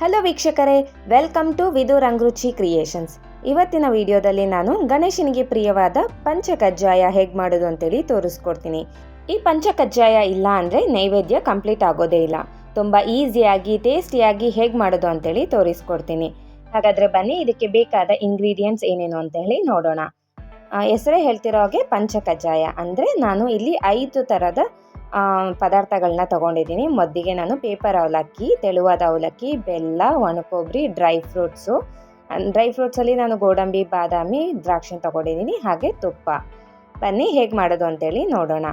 Hello ವೀಕ್ಷಕರೇ welcome to Vidu Rangaruchi creations ಇವತ್ತಿನ ವಿಡಿಯೋದಲ್ಲಿ ನಾನು ಗಣೇಶನಿಗೆ ಪ್ರಿಯವಾದ ಪಂಚಕಜ್ಜಾಯ ಹೇಗೆ ಮಾಡೋದು ಅಂತೇಳಿ ತೋರಿಸ್ಕೊಡ್ತೀನಿ. ಈ ಪಂಚಕಜ್ಜಾಯ ಇಲ್ಲ ಅಂದರೆ ನೈವೇದ್ಯ ಕಂಪ್ಲೀಟ್ ಆಗೋದೇ ಇಲ್ಲ. ತುಂಬ ಈಸಿಯಾಗಿ ಟೇಸ್ಟಿಯಾಗಿ ಹೇಗೆ ಮಾಡೋದು ಅಂತೇಳಿ ತೋರಿಸ್ಕೊಡ್ತೀನಿ. ಹಾಗಾದರೆ ಬನ್ನಿ, ಇದಕ್ಕೆ ಬೇಕಾದ ಇಂಗ್ರೀಡಿಯೆಂಟ್ಸ್ ಏನೇನು ಅಂತ ಹೇಳಿ ನೋಡೋಣ ಹೆಸರೇ ಹೇಳ್ತಿರೋ ಹಾಗೆ ಪಂಚಕಜ್ಜಾಯ. ಅಂದರೆ ನಾನು ಇಲ್ಲಿ ಐದು ಥರದ ಪದಾರ್ಥಗಳನ್ನ ತಗೊಂಡಿದ್ದೀನಿ. ಮೊದಲಿಗೆ ನಾನು ಪೇಪರ್ ಅವಲಕ್ಕಿ, ತೆಳುವಾದ ಅವಲಕ್ಕಿ, ಬೆಲ್ಲ ಒಣಕೊಬ್ಬರಿ ಡ್ರೈ ಫ್ರೂಟ್ಸು ಡ್ರೈ ಫ್ರೂಟ್ಸಲ್ಲಿ ನಾನು ಗೋಡಂಬಿ, ಬಾದಾಮಿ, ದ್ರಾಕ್ಷಿ ತಗೊಂಡಿದ್ದೀನಿ. ಹಾಗೆ ತುಪ್ಪ. ಬನ್ನಿ, ಹೇಗೆ ಮಾಡೋದು ಅಂತೇಳಿ ನೋಡೋಣ.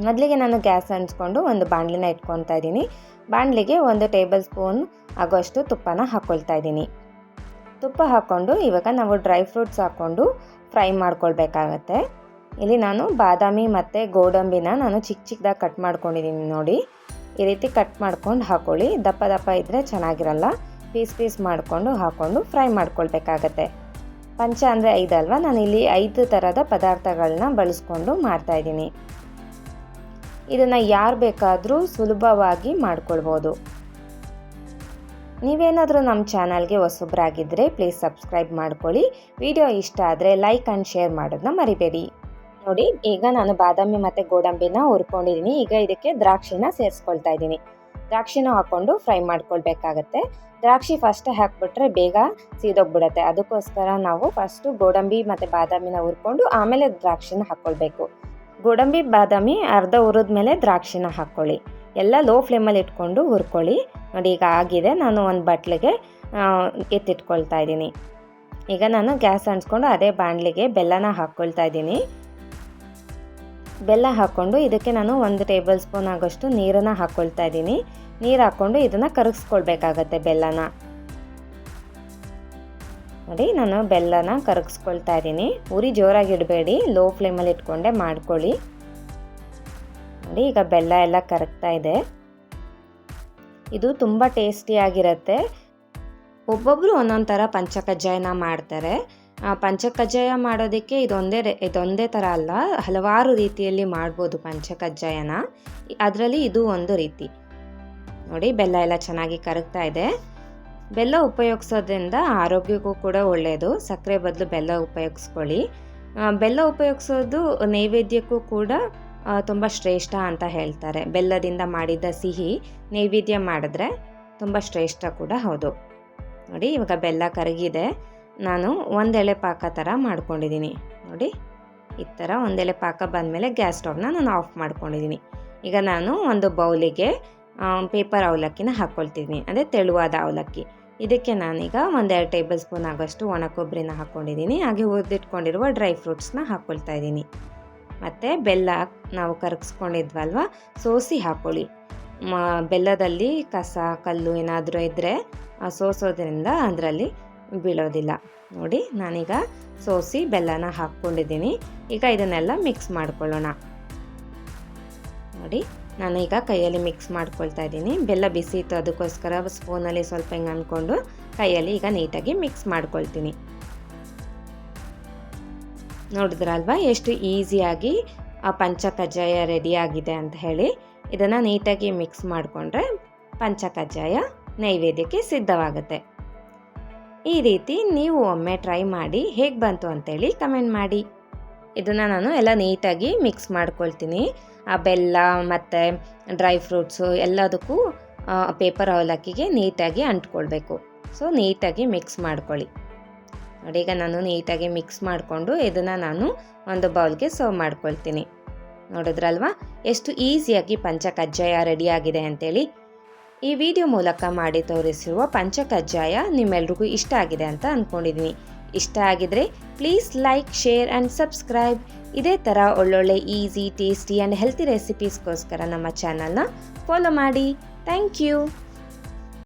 ಮೊದಲಿಗೆ ನಾನು ಗ್ಯಾಸ್ ಅಂಟಿಸ್ಕೊಂಡು ಒಂದು ಬಾಣಲಿನ ಇಟ್ಕೊತಾ ಇದ್ದೀನಿ. ಬಾಣಲಿಗೆ ಒಂದು ಟೇಬಲ್ ಸ್ಪೂನ್ ಆಗೋಷ್ಟು ತುಪ್ಪನ ಹಾಕ್ಕೊಳ್ತಾ ಇದ್ದೀನಿ. ತುಪ್ಪ ಹಾಕ್ಕೊಂಡು ಇವಾಗ ನಾವು ಡ್ರೈ ಫ್ರೂಟ್ಸ್ ಹಾಕ್ಕೊಂಡು ಫ್ರೈ ಮಾಡ್ಕೊಳ್ಬೇಕಾಗತ್ತೆ. ಇಲ್ಲಿ ನಾನು ಬಾದಾಮಿ ಮತ್ತು ಗೋಡಂಬಿನ ನಾನು ಚಿಕ್ಕ ಚಿಕ್ಕದಾಗಿ ಕಟ್ ಮಾಡ್ಕೊಂಡಿದ್ದೀನಿ ನೋಡಿ. ಈ ರೀತಿ ಕಟ್ ಮಾಡ್ಕೊಂಡು ಹಾಕ್ಕೊಳ್ಳಿ ದಪ್ಪ ದಪ್ಪ ಇದ್ದರೆ ಚೆನ್ನಾಗಿರಲ್ಲ. ಪೀಸ್ ಪೀಸ್ ಮಾಡಿಕೊಂಡು ಹಾಕ್ಕೊಂಡು ಫ್ರೈ ಮಾಡ್ಕೊಳ್ಬೇಕಾಗತ್ತೆ. ಪಂಚ ಅಂದರೆ ಐದಲ್ವ ನಾನು ಇಲ್ಲಿ ಐದು ಥರದ ಪದಾರ್ಥಗಳನ್ನ ಬಳಸ್ಕೊಂಡು ಮಾಡ್ತಾಯಿದ್ದೀನಿ ಇದನ್ನು ಯಾರು ಬೇಕಾದರೂ ಸುಲಭವಾಗಿ ಮಾಡ್ಕೊಳ್ಬೋದು. ನೀವೇನಾದರೂ ನಮ್ಮ ಚಾನಲ್ಗೆ ಹೊಸಬ್ರಾಗಿದ್ದರೆ ಪ್ಲೀಸ್ ಸಬ್ಸ್ಕ್ರೈಬ್ ಮಾಡ್ಕೊಳ್ಳಿ. ವಿಡಿಯೋ ಇಷ್ಟ ಆದರೆ ಲೈಕ್ ಆ್ಯಂಡ್ ಶೇರ್ ಮಾಡೋದನ್ನ ಮರಿಬೇಡಿ. ನೋಡಿ, ಈಗ ನಾನು ಬಾದಾಮಿ ಮತ್ತು ಗೋಡಂಬಿನ ಹುರ್ಕೊಂಡಿದ್ದೀನಿ ಈಗ ಇದಕ್ಕೆ ದ್ರಾಕ್ಷಿನ ಸೇರಿಸ್ಕೊಳ್ತಾ ಇದ್ದೀನಿ ದ್ರಾಕ್ಷಿನ ಹಾಕ್ಕೊಂಡು ಫ್ರೈ ಮಾಡ್ಕೊಳ್ಬೇಕಾಗತ್ತೆ. ದ್ರಾಕ್ಷಿ ಫಸ್ಟ್ ಹಾಕ್ಬಿಟ್ರೆ ಬೇಗ ಸೀದೋಗ್ಬಿಡತ್ತೆ. ಅದಕ್ಕೋಸ್ಕರ ನಾವು ಫಸ್ಟು ಗೋಡಂಬಿ ಮತ್ತು ಬಾದಾಮಿನ ಹುರ್ಕೊಂಡು ಆಮೇಲೆ ದ್ರಾಕ್ಷಿನ ಹಾಕ್ಕೊಳ್ಬೇಕು. ಗೋಡಂಬಿ, ಬಾದಾಮಿ ಅರ್ಧ ಹುರಿದ ಮೇಲೆ ದ್ರಾಕ್ಷಿನ ಹಾಕ್ಕೊಳ್ಳಿ. ಎಲ್ಲ ಲೋ ಫ್ಲೇಮಲ್ಲಿ ಇಟ್ಕೊಂಡು ಹುರ್ಕೊಳ್ಳಿ. ನೋಡಿ, ಈಗ ಆಗಿದೆ. ನಾನು ಒಂದು ಬಟ್ಲಿಗೆ ಎತ್ತಿಟ್ಕೊಳ್ತಾ ಇದ್ದೀನಿ ಈಗ ನಾನು ಗ್ಯಾಸ್ ಅಂಟಿಸ್ಕೊಂಡು ಅದೇ ಬಾಣಲಿಗೆ ಬೆಲ್ಲನ ಹಾಕ್ಕೊಳ್ತಾ ಇದ್ದೀನಿ ಬೆಲ್ಲ ಹಾಕ್ಕೊಂಡು ಇದಕ್ಕೆ ನಾನು ಒಂದು ಟೇಬಲ್ ಸ್ಪೂನ್ ಆಗೋಷ್ಟು ನೀರನ್ನು ಹಾಕ್ಕೊಳ್ತಾ ಇದ್ದೀನಿ. ನೀರು ಹಾಕ್ಕೊಂಡು ಇದನ್ನು ಕರಗಿಸ್ಕೊಳ್ಬೇಕಾಗತ್ತೆ ಬೆಲ್ಲನ. ನೋಡಿ, ನಾನು ಬೆಲ್ಲನ ಕರಗಿಸ್ಕೊಳ್ತಾ ಇದ್ದೀನಿ. ಉರಿ ಜೋರಾಗಿ ಇಡಬೇಡಿ. ಲೋ ಫ್ಲೇಮಲ್ಲಿ ಇಟ್ಕೊಂಡೆ ಮಾಡ್ಕೊಳ್ಳಿ. ನೋಡಿ, ಈಗ ಬೆಲ್ಲ ಎಲ್ಲ ಕರಗ್ತಾ ಇದೆ. ಇದು ತುಂಬ ಟೇಸ್ಟಿಯಾಗಿರುತ್ತೆ ಒಬ್ಬೊಬ್ಬರು ಒಂದೊಂದು ಥರ ಪಂಚಕಜ್ಜಾಯನ ಮಾಡ್ತಾರೆ. ಪಂಚಕಜ್ಜಾಯ ಮಾಡೋದಕ್ಕೆ ಇದೊಂದೇ ಇದೊಂದೇ ಥರ ಅಲ್ಲ, ಹಲವಾರು ರೀತಿಯಲ್ಲಿ ಮಾಡ್ಬೋದು ಪಂಚಕಜ್ಜಾಯನ. ಅದರಲ್ಲಿ ಇದು ಒಂದು ರೀತಿ. ನೋಡಿ, ಬೆಲ್ಲ ಎಲ್ಲ ಚೆನ್ನಾಗಿ ಕರಗ್ತಾ ಇದೆ. ಬೆಲ್ಲ ಉಪಯೋಗಿಸೋದ್ರಿಂದ ಆರೋಗ್ಯಕ್ಕೂ ಕೂಡ ಒಳ್ಳೆಯದು ಸಕ್ಕರೆ ಬದಲು ಬೆಲ್ಲ ಉಪಯೋಗಿಸ್ಕೊಳ್ಳಿ. ಬೆಲ್ಲ ಉಪಯೋಗಿಸೋದು ನೈವೇದ್ಯಕ್ಕೂ ಕೂಡ ತುಂಬ ಶ್ರೇಷ್ಠ ಅಂತ ಹೇಳ್ತಾರೆ. ಬೆಲ್ಲದಿಂದ ಮಾಡಿದ ಸಿಹಿ ನೈವೇದ್ಯ ಮಾಡಿದ್ರೆ ತುಂಬ ಶ್ರೇಷ್ಠ ಕೂಡ ಹೌದು. ನೋಡಿ, ಇವಾಗ ಬೆಲ್ಲ ಕರಗಿದೆ. ನಾನು ಒಂದೆಳೆ ಪಾಕ ಥರ ಮಾಡ್ಕೊಂಡಿದ್ದೀನಿ. ನೋಡಿ, ಈ ಥರ ಒಂದೆಳೆ ಪಾಕ ಬಂದಮೇಲೆ ಗ್ಯಾಸ್ ಸ್ಟವ್ನ ನಾನು ಆಫ್ ಮಾಡ್ಕೊಂಡಿದ್ದೀನಿ. ಈಗ ನಾನು ಒಂದು ಬೌಲಿಗೆ ಪೇಪರ್ ಅವಲಕ್ಕಿನ ಹಾಕ್ಕೊಳ್ತಿದ್ದೀನಿ ಅಂದರೆ ತೆಳುವಾದ ಅವಲಕ್ಕಿ. ಇದಕ್ಕೆ ನಾನೀಗ ಒಂದೆರಡು ಟೇಬಲ್ ಸ್ಪೂನ್ ಆಗೋಷ್ಟು ಒಣ ಕೊಬ್ಬರಿನ ಹಾಕ್ಕೊಂಡಿದ್ದೀನಿ ಹಾಗೆ ಹುರಿದಿಟ್ಕೊಂಡಿರುವ ಡ್ರೈ ಫ್ರೂಟ್ಸ್ನ ಹಾಕ್ಕೊಳ್ತಾ ಇದ್ದೀನಿ. ಮತ್ತು ಬೆಲ್ಲ ನಾವು ಕರಗಿಸ್ಕೊಂಡಿದ್ವಲ್ವ, ಸೋಸಿ ಹಾಕ್ಕೊಳ್ಳಿ ಬೆಲ್ಲದಲ್ಲಿ ಕಸ, ಕಲ್ಲು ಏನಾದರೂ ಇದ್ದರೆ ಸೋಸೋದ್ರಿಂದ ಅದರಲ್ಲಿ ಬೀಳೋದಿಲ್ಲ. ನೋಡಿ, ನಾನೀಗ ಸೋಸಿ ಬೆಲ್ಲನ ಹಾಕ್ಕೊಂಡಿದ್ದೀನಿ. ಈಗ ಇದನ್ನೆಲ್ಲ ಮಿಕ್ಸ್ ಮಾಡ್ಕೊಳ್ಳೋಣ. ನೋಡಿ, ನಾನು ಈಗ ಕೈಯಲ್ಲಿ ಮಿಕ್ಸ್ ಮಾಡ್ಕೊಳ್ತಾ ಇದ್ದೀನಿ. ಬೆಲ್ಲ ಬಿಸಿ ಇತ್ತು, ಅದಕ್ಕೋಸ್ಕರ ಸ್ಪೂನಲ್ಲಿ ಸ್ವಲ್ಪ ಹಿಂಗೆ ಅಂದ್ಕೊಂಡು ಕೈಯಲ್ಲಿ ಈಗ ನೀಟಾಗಿ ಮಿಕ್ಸ್ ಮಾಡ್ಕೊಳ್ತೀನಿ. ನೋಡಿದ್ರಲ್ವ, ಎಷ್ಟು ಈಸಿಯಾಗಿ ಆ ಪಂಚಕಜ್ಜಾಯ ರೆಡಿಯಾಗಿದೆ ಅಂತ ಹೇಳಿ. ಇದನ್ನು ನೀಟಾಗಿ ಮಿಕ್ಸ್ ಮಾಡಿಕೊಂಡ್ರೆ ಪಂಚಕಜ್ಜಾಯ ನೈವೇದ್ಯಕ್ಕೆ ಸಿದ್ಧವಾಗುತ್ತೆ. ಈ ರೀತಿ ನೀವು ಒಮ್ಮೆ ಟ್ರೈ ಮಾಡಿ ಹೇಗೆ ಬಂತು ಅಂತೇಳಿ ಕಮೆಂಟ್ ಮಾಡಿ. ಇದನ್ನು ನಾನು ಎಲ್ಲ ನೀಟಾಗಿ ಮಿಕ್ಸ್ ಮಾಡ್ಕೊಳ್ತೀನಿ. ಆ ಬೆಲ್ಲ ಮತ್ತು ಡ್ರೈ ಫ್ರೂಟ್ಸು ಎಲ್ಲದಕ್ಕೂ ಪೇಪರ್ ಅವಲಕ್ಕಿಗೆ ನೀಟಾಗಿ ಅಂಟ್ಕೊಳ್ಬೇಕು. ಸೊ ನೀಟಾಗಿ ಮಿಕ್ಸ್ ಮಾಡ್ಕೊಳ್ಳಿ. ನೋಡಿ, ಈಗ ನಾನು ನೀಟಾಗಿ ಮಿಕ್ಸ್ ಮಾಡಿಕೊಂಡು ಇದನ್ನು ನಾನು ಒಂದು ಬೌಲ್ಗೆ ಸರ್ವ್ ಮಾಡ್ಕೊಳ್ತೀನಿ. ನೋಡಿದ್ರಲ್ವಾ? ಎಷ್ಟು ಈಸಿಯಾಗಿ ಪಂಚಕಜ್ಜಾಯ ರೆಡಿಯಾಗಿದೆ ಅಂತೇಳಿ. ಈ ವಿಡಿಯೋ ಮೂಲಕ ಮಾಡಿ ತೋರಿಸಿರುವ ಪಂಚಕಜ್ಜಾಯ ನಿಮ್ಮೆಲ್ರಿಗೂ ಇಷ್ಟ ಆಗಿದೆ ಅಂತ ಅಂದ್ಕೊಂಡಿದ್ದೀನಿ ಇಷ್ಟ ಆಗಿದ್ರೆ please like share and subscribe ಇದೇ ಥರ ಒಳ್ಳೊಳ್ಳೆ ಈಸಿ ಟೇಸ್ಟಿ ಆ್ಯಂಡ್ ಹೆಲ್ತಿ ರೆಸಿಪೀಸ್ಗೋಸ್ಕರ ನಮ್ಮ ಚಾನಲ್ನ ಫಾಲೋ ಮಾಡಿ. Thank you